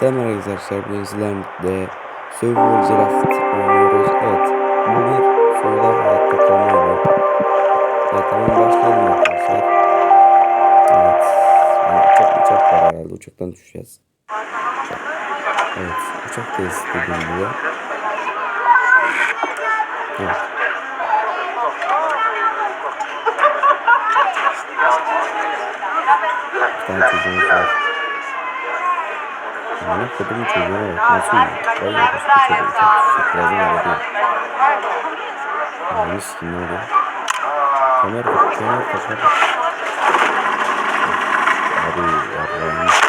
Temel arkadaşlar sizlerle birlikte Survival Draft oynuyoruz. Evet bu bir sorular hayatta kalma oyunu. Evet hemen başlayalım arkadaşlar. Evet. Yani uçak uçak var herhalde uçaktan düşeceğiz. Evet uçaktayız dediğim gibi. Evet. Bir tane çocuğumuz var. Bana kadın çocuğuna bak nasıl uyuyor? Vay be başka çocuğu çok düşük lazım öyle değil. Yani sikim oluyor? Kemer tak, kemer hadi. Abi yarrağını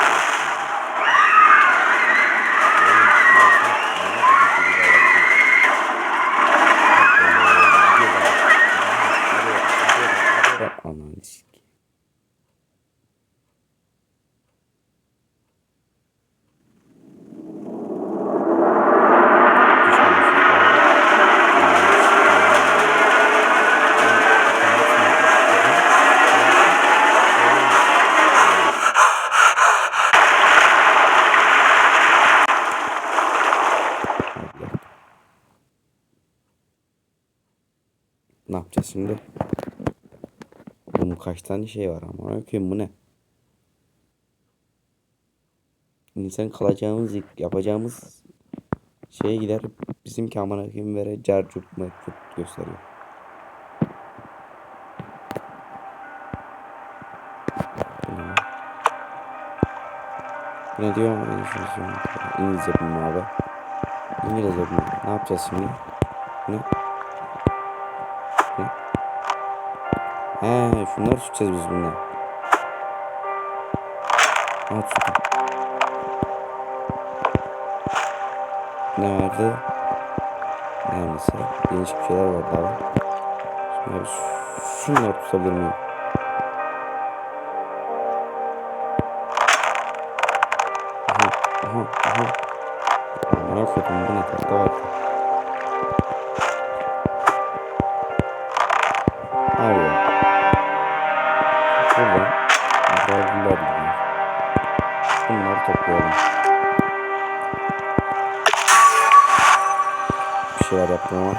tane şey var ama okuyayım bu ne? İnsan kalacağımız yapacağımız şeye gider bizimki amına koyayım vere carcut mektup gösteriyor. Ne? Diyor İngilizce bilmiyorum abi. İngilizce bilmiyorum. Ne yapacağız şimdi? Ne? He şunları tutacağız biz bunlar. Ha tuttum. Ne vardı? Ne mesela? Değişik bir şeyler vardı abi. Abi şunları tutabilir miyim? Aha, aha, aha. Amına koydum bu ne tahta var. Yaptım ama.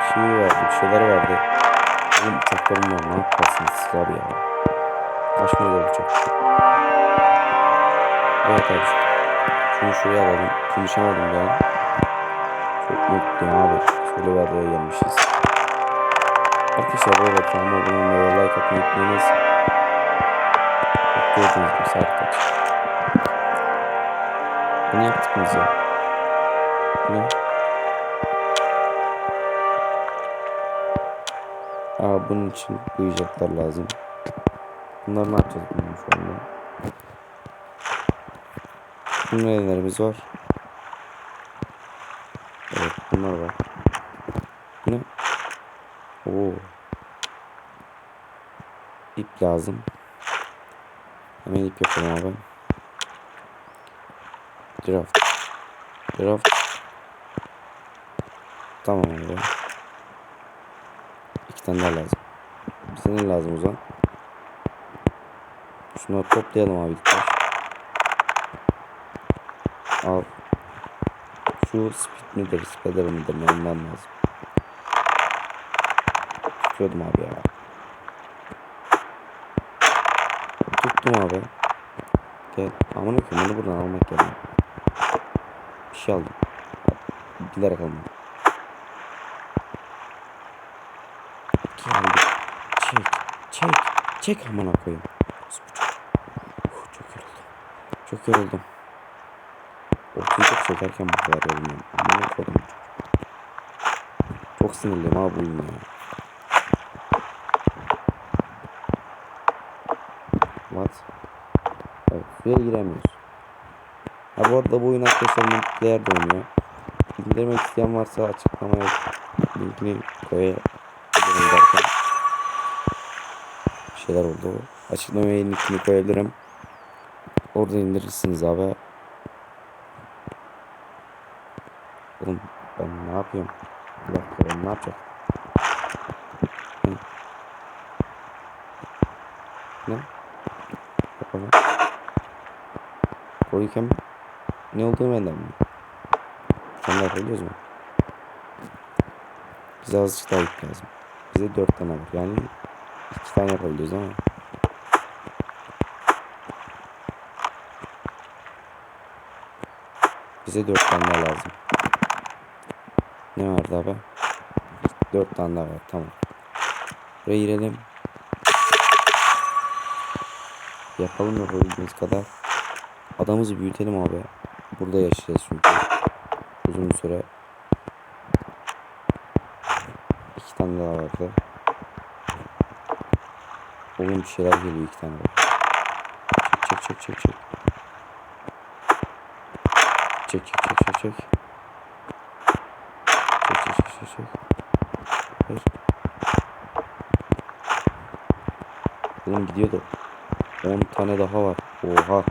Bir şey vardı, bir şeyler vardı. Oğlum uçaklarım var, ne yaparsınız siz abi ya? Mıydı bu uçak? Evet abi. Şunu şuraya alalım. Konuşamadım an. Çok mutluyum abi. Şöyle bir adaya gelmişiz. Arkadaşlar bu arada kanalıma abone olmayı like atmayı unutmayınız. Gördüğünüz gibi saat kaç. Ya? Bu Ne? Aa bunun için bu icatlar lazım. Bunlar ne yapacağız bunun şu anda? Bunun nelerimiz var? Evet bunlar var. Ne? Oo. İp lazım. Hemen ip yapalım abi. Draft. Draft. Tamam abi. İki tane daha lazım. Bize ne lazım o zaman? Şunları toplayalım abi. Al. Şu speed midir, speeder midir ne ondan lazım. Tutuyordum abi ya. Tuttum abi. Gel. Aman koyayım bunu buradan almak yerine. Şey aldım. Bilerek almadım. Geldi. Çek. Çek. Çek amına koyayım. Uh, çok yoruldum. Çok yoruldum. Ortayı çok çekerken bu kadar yorulmuyorum. Amına koydum. Çok sinirliyim abi bu oyun ya. What? Evet, suya giremiyoruz. Ha bu arada bu oyun arkadaşlar multiplayer de oynuyor. İndirmek isteyen varsa açıklamaya linkini koyabilirim derken. Bir şeyler oldu. Açıklamaya linkini koyabilirim. Orada indirirsiniz abi. Oğlum ben ne yapıyorum? Bir dakika ben ne yapacağım? Ne? Yapalım. Koyurken ne olduğunu benden mi? Sen de yapabiliyoruz mu? Bize azıcık daha yük lazım. Bize dört tane var. Yani iki tane yapabiliyoruz ama. Bize dört tane daha lazım. Ne vardı abi? Dört tane daha var. Tamam. Buraya girelim. Yapalım yapabildiğimiz kadar. Adamımızı büyütelim abi. Burada yaşayacağız çünkü. Uzun bir süre. İki tane daha vardı. Oğlum bir şeyler geliyor iki tane var. Çek çek çek çek çek. Çek çek çek çek çek. Çek çek çek çek. Hayır. Oğlum gidiyordu. 10 tane daha var. Oha.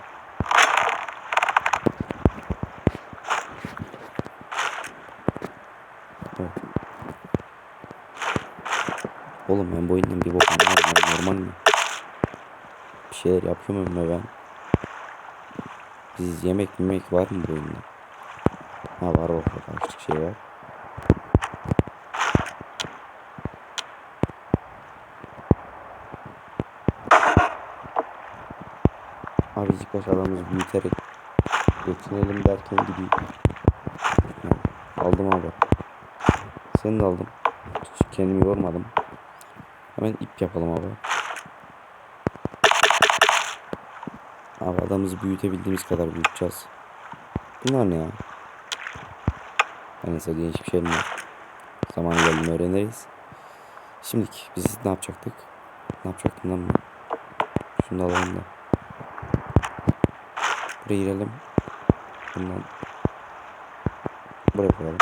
Oğlum ben bu oyundan bir bok ya, Normal mi? Bir şeyler yapıyor muyum ben? Biz yemek yemek var mı bu oyunda? Ha var orada açlık şey var. Abi ilk baş adamımızı büyüterek geçinelim derken. Ha, Aldım abi. Seni de aldım. Hiç kendimi yormadım. Hemen ip yapalım abi. Abi adamımızı büyütebildiğimiz kadar büyüteceğiz. Bunlar ne ya? En sevdiğin hiçbir şey var? Zaman geldiğinde öğreniriz. Şimdiki biz ne yapacaktık? Ne yapacaktım lan ben? Şunu da alalım da. Buraya girelim. Bundan buraya koyalım.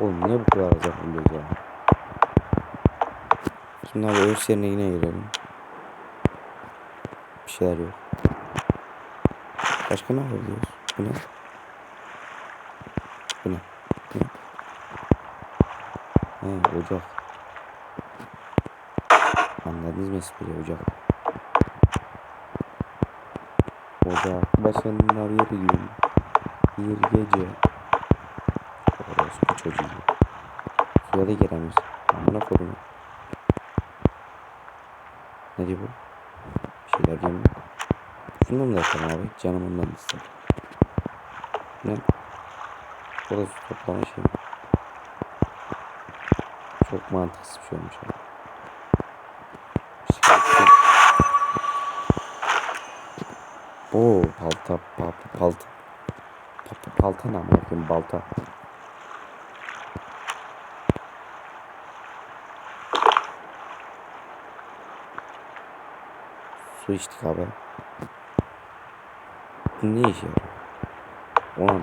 Oğlum niye bu kadar az yapabiliyoruz ya? Şimdi abi örs yerine yine girelim. Bir şeyler yok. Başka ne yapabiliyoruz? Bu ne? Bu ne? Bu ne? He ocak. Anladınız mı espriyi ocak? Ocak başında bir gün bir gece Orospu çocuğu Suya da giremiyoruz Amına koyayım Ne diyor bu? Bir şeyler diyor mu? Şundan da yapalım abi Canım ondan da ister Ne? Burası toplama şey Çok mantıksız bir şey olmuş abi Oo balta balta Balta, balta ne amına balta Su içtik abi Bu ne yarıyor? Ona ne?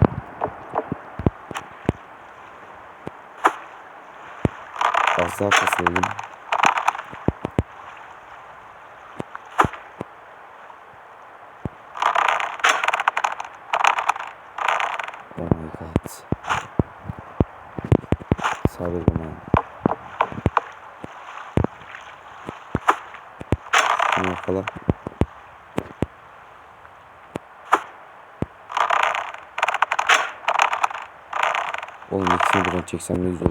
Az daha kasılalım Oh my god. Sabır bana. Şunu yakala. Oğlum ikisini buradan çeksem ne güzel.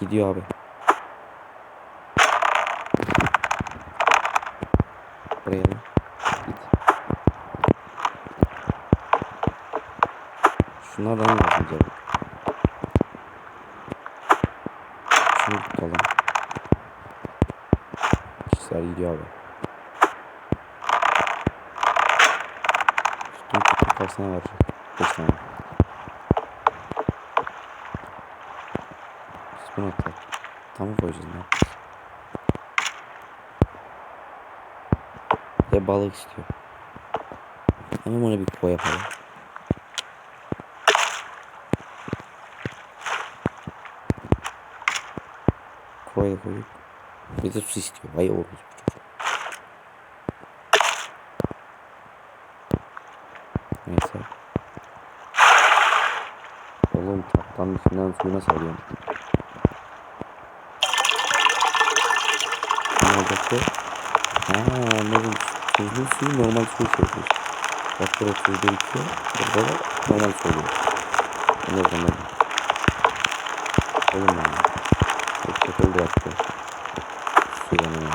Gidiyor abi. Buraya da. Git. Şunlardan lazım canım. Şunu tutalım. Kişiler gidiyor abi. Tuttum tane var? 5 tane. Biz bunu atalım. Tam koyacağız yapacağız? Ve balık istiyor. Hemen ona bir koy yapalım. Koy da koy. Bir de su istiyor. Vay oğlum. Neyse. Oğlum tattan içinden suyuna salıyorum. Ne olacaktı? Ha anladım. Tuzlu suyu normal suyu çekiyor. Bak burada tuz birikiyor. Burada da normal su oluyor. Anladım anladım. Oğlum ya. Çok oldu yaptı. Su yanıyor.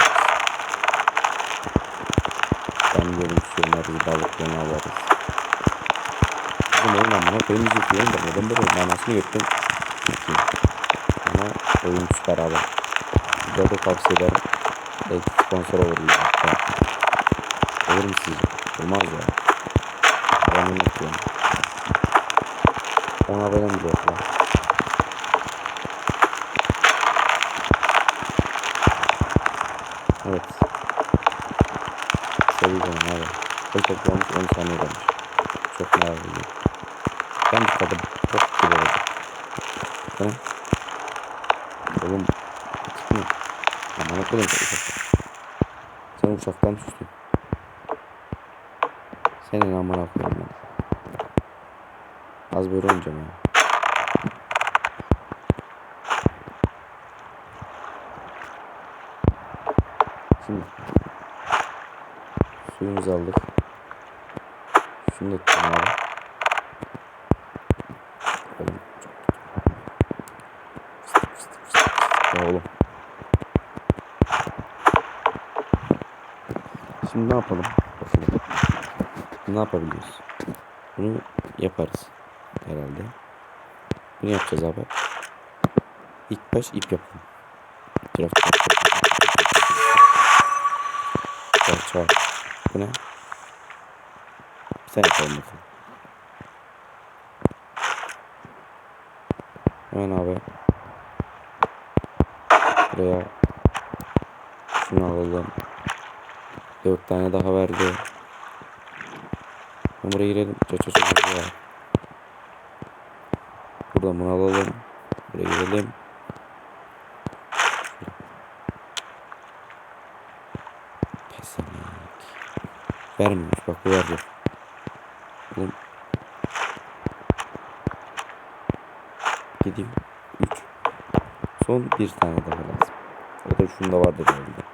Ben dedim su yanarız balıklarını alırız. Bizim oyun amına koyayım müzik yiyorum da neden böyle manasını yuttum. Ama oyun süper abi. Burada da tavsiye ederim. Belki sponsor olur ya. hatta. Olur mu sizce? Olmaz ya. Ben unutuyorum. Ona abone bile yok lan. Evet. Seveceğim abi. Çok toplamış 10 saniye kalmış. Çok merak ediyorum. Ben de tadı çok gibi olacak. Ne? Oğlum çıkmıyor. Aman okudum çok uçakta. Sen uçaktan düştün. Senin amına koyayım ben. Az böyle oynayacağım ya. Şimdi suyumuzu aldık. Şunu da tutalım abi. Oğlum çok Fıstık fıstık fıstık fıstık. Ya oğlum. Şimdi ne yapalım? Bakalım. Ne yapabiliriz? Bunu yaparız. Herhalde. Bunu yapacağız abi. İlk baş ip yapalım. Çarp. Çarp çarp. Bu ne? Bir tane yapalım bakalım. Hemen abi. Buraya şunu alalım. Dört tane daha verdi. Buraya girelim. Çat çat çat çat. Buradan bunu alalım. Buraya girelim. Pesemek. Vermiyor. Bak bu verdi. Oğlum. Gideyim. Üç. Son bir tane daha lazım. O da şunda vardır herhalde.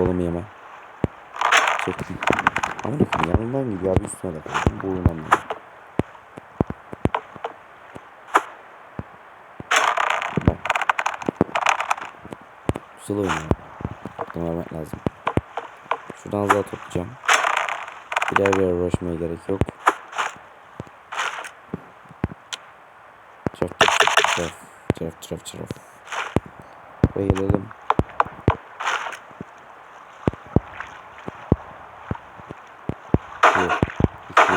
Yolumu yeme. Çektim. Ama bakın yanından gidiyor abi üstüne de koydum. Boğulmam lazım. Bak. Güzel oynuyor. Aklına vermek lazım. Şuradan daha toplayacağım. Birer birer uğraşmaya gerek yok. Çarf çarf çarf çarf çarf çarf. Buraya gelelim. Bir, iki,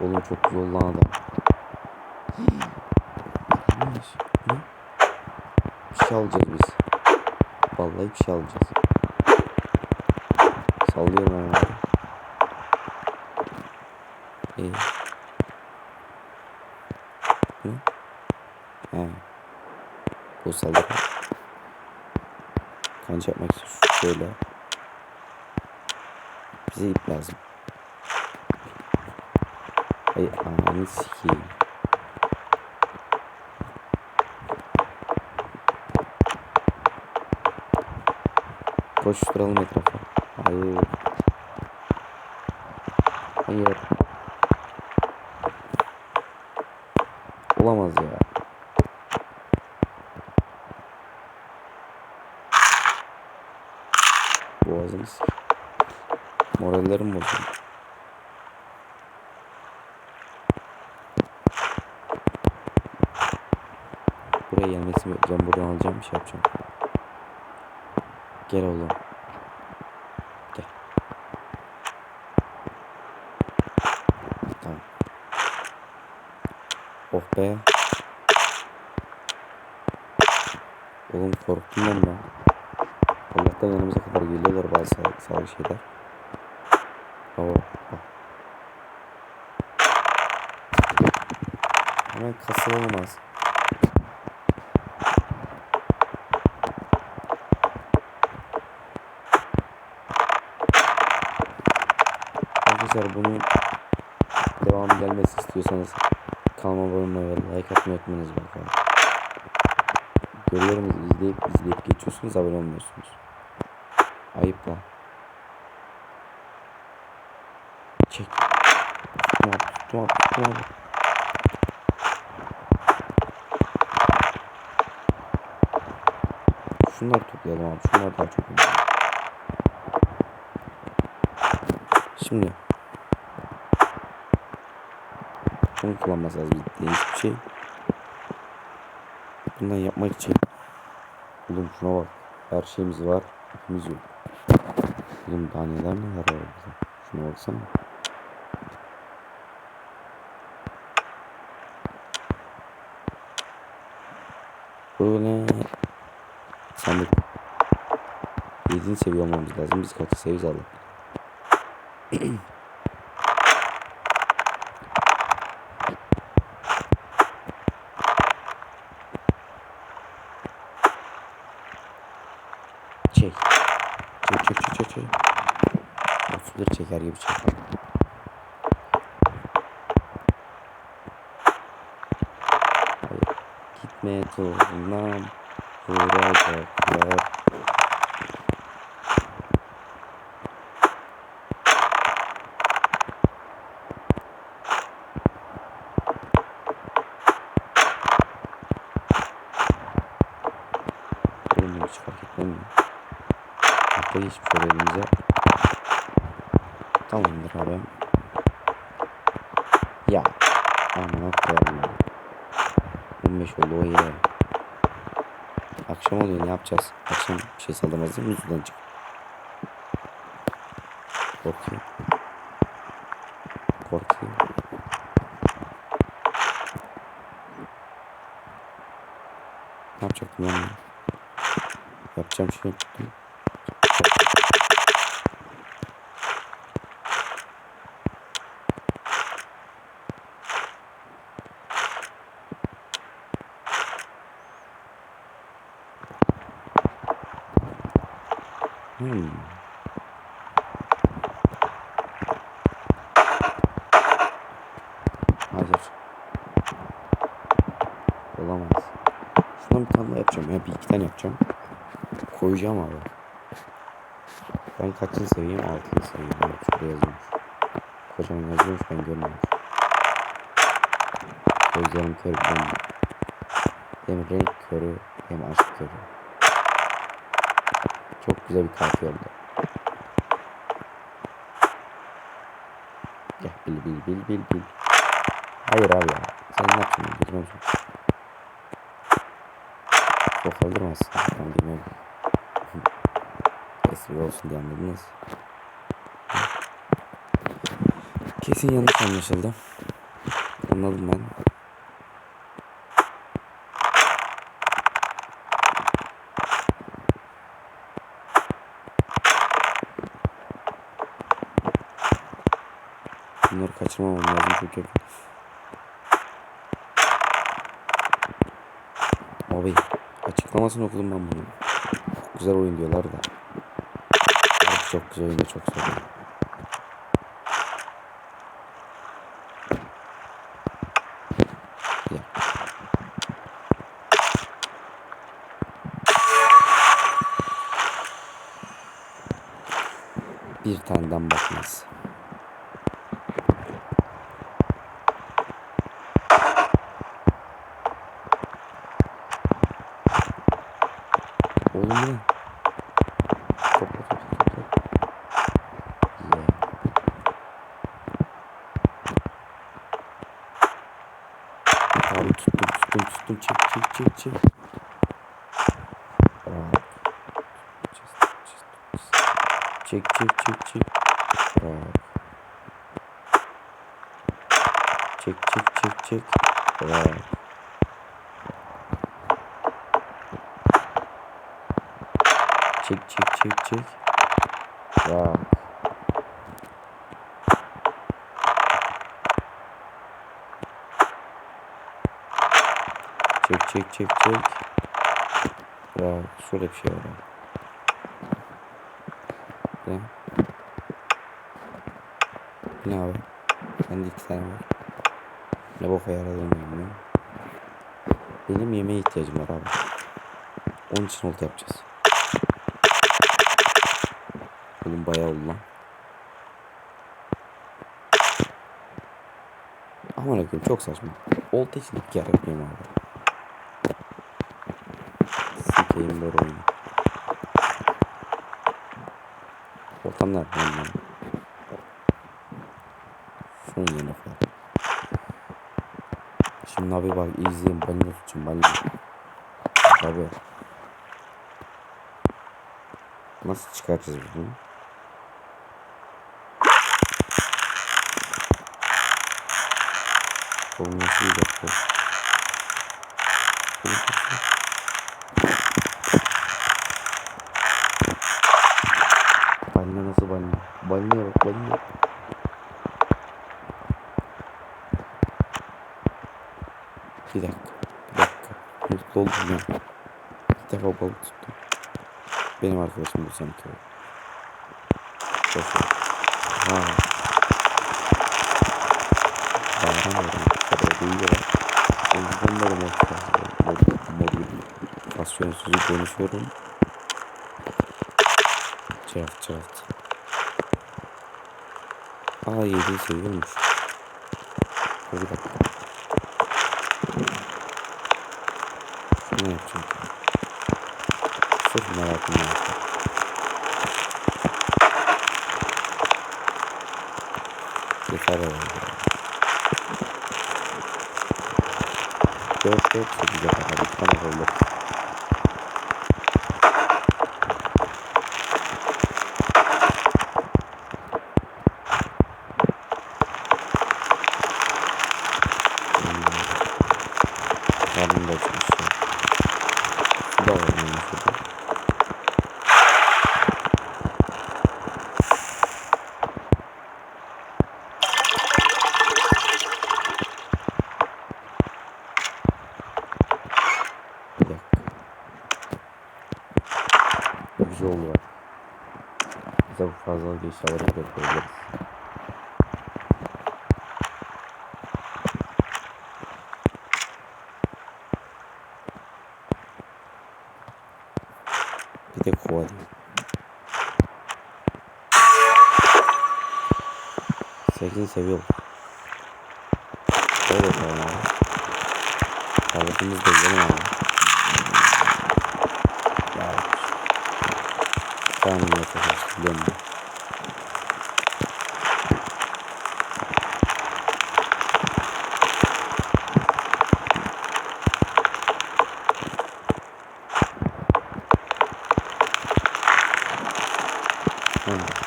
üç. Oğlum çok güzel lan adam. Bir şey alacağız biz. Vallahi bir şey alacağız. Sallıyorum abi. İyi. Ne? He. Bu saldırı. Kanca yapmak için şöyle. Bize ip lazım. Ay ananı sikeyim. Koşturalım etrafa. Hayır. Hayır. Olamaz ya. Boğazını sik. Morallerim bozuldu. Gelmesini bekleyeceğim. Buradan alacağım bir şey yapacağım. Gel oğlum. Gel. Tamam. Oh be. Oğlum korktum ben de. Allah'tan yanımıza kadar geliyorlar bazı sağlık, sağlık şeyler. Bravo. Bak. Hemen kasa olmaz. Arkadaşlar bunun devamı gelmesi istiyorsanız kanalıma abone olmayı ve like atmayı unutmayınız bakalım. Görüyorum izleyip izleyip geçiyorsunuz abone olmuyorsunuz. Ayıp lan. Çek. Abi tuttum abi. Şunları toplayalım abi. Şunlar daha çok önemli. Şimdi bunu kullanmaz lazım değişik bir şey. Bundan yapmak için Oğlum şuna bak. Her şeyimiz var. Hepimiz yok. Oğlum daha neler neler var burada. Şuna baksana. Böyle sandık. 7. seviye olmamız lazım. Biz kaç seviye aldık? Çek. Çek çek çek çek çek. Suları çeker gibi çek. Hayır. Gitme turnam. Vuracaklar. Oğlum hiç fark etmem mi? Hatta geçmiş oluyor elimize. Tamamdır abi. Ya. Aman koyalım ya. 15 oldu o iyi. Akşam oluyor ne yapacağız? Akşam bir şey saldırmaz değil mi? Yüzünden çık. Korkuyor. Korkuyor. Ne yapacaktım ben? Yapacağım şey yoktu. Hmm. Hayır. Olamaz. Şundan bir tane yapacağım ya. Bir iki tane yapacağım. Koyacağım abi. Ben kaçıncı seviyeyim? Altıncı seviyeyim. Evet, şurada yazıyormuş. Kocaman yazıyormuş ben görmemiş. Gözlerim kör ben. Hem renk körü hem aşk körü. Çok güzel bir kafiye oldu. Gel bil bil bil bil bil. Hayır abi ya. Sen ne yaptın? Gözüme çok. Çok öldürmezsin. Ben bilmiyorum. Espri olsun diye anladınız. Kesin yanlış anlaşıldı. Anladım ben. Kaçırmamam lazım çok. Abi açıklamasını okudum ben bunu. Çok güzel oyun diyorlar da. Abi çok güzel oyun da çok zor. Bir taneden bakmaz. Oğlum bu ne? Topla topla topla. Yeah. Abi tuttum tuttum tuttum çek çek çek çek. Aa. Çek çek çek çek. Aa. Çek çek çek çek. Aa. Çek çek çek çek. Bak. Çek çek çek çek. Bak şöyle bir şey var. Bak. Ne? Abi? Bende iki tane var. Ne boka yaradığını bilmiyorum. Benim yemeğe ihtiyacım var abi. Onun için olta yapacağız. Oğlum bayağı oldu lan. Aman koyayım çok saçma. Olta için yapmıyorum abi. Sikeyim böyle Şunun yerine koy. Şimdi abi bak izleyin balina tutacağım balina. Abi. Nasıl çıkartacağız bunu? Oğlum nasıl yiyecek bu? Şunu tutsun. Balina nasıl balina? Balinaya bak balina. Bir dakika. Bir dakika. Mutlu oldum ya. İlk defa balık tuttum. Benim arkadaşım bu sanki. Boş ver. Ha. Bağıramıyorum. Kadar duyuyorlar. O yüzden böyle motivasyon, mod, motivasyonsuz konuşuyorum. Cevap cevap. Aa yediği seviyormuş. Bir dakika. Şunu yapacağım. Sırf merakımdan yapacağım. Yeter herhalde. Dört dört sekize kadar bir tane olur. Karnım da açmış ya. Su da var benim şurada. Bir dakika. Bu güzel oldu bak. Bize bu fazlalık eşyaları bırakabiliriz. Bir de kova değil. Sekiz seviyor. Böyle yapalım abi. Balıkımız da yiyelim abi. Ya. Tamam yapacağız. Biliyorum ben.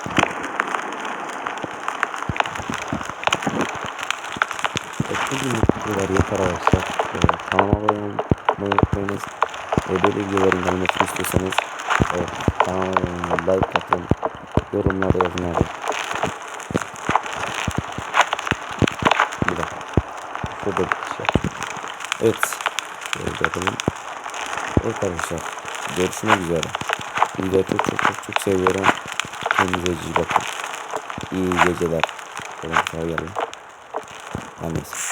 Görüşmek üzere. Videoyu çok çok çok çok seviyorum. Kendinize iyi bakın. İyi geceler. Bir gelin. Her neyse.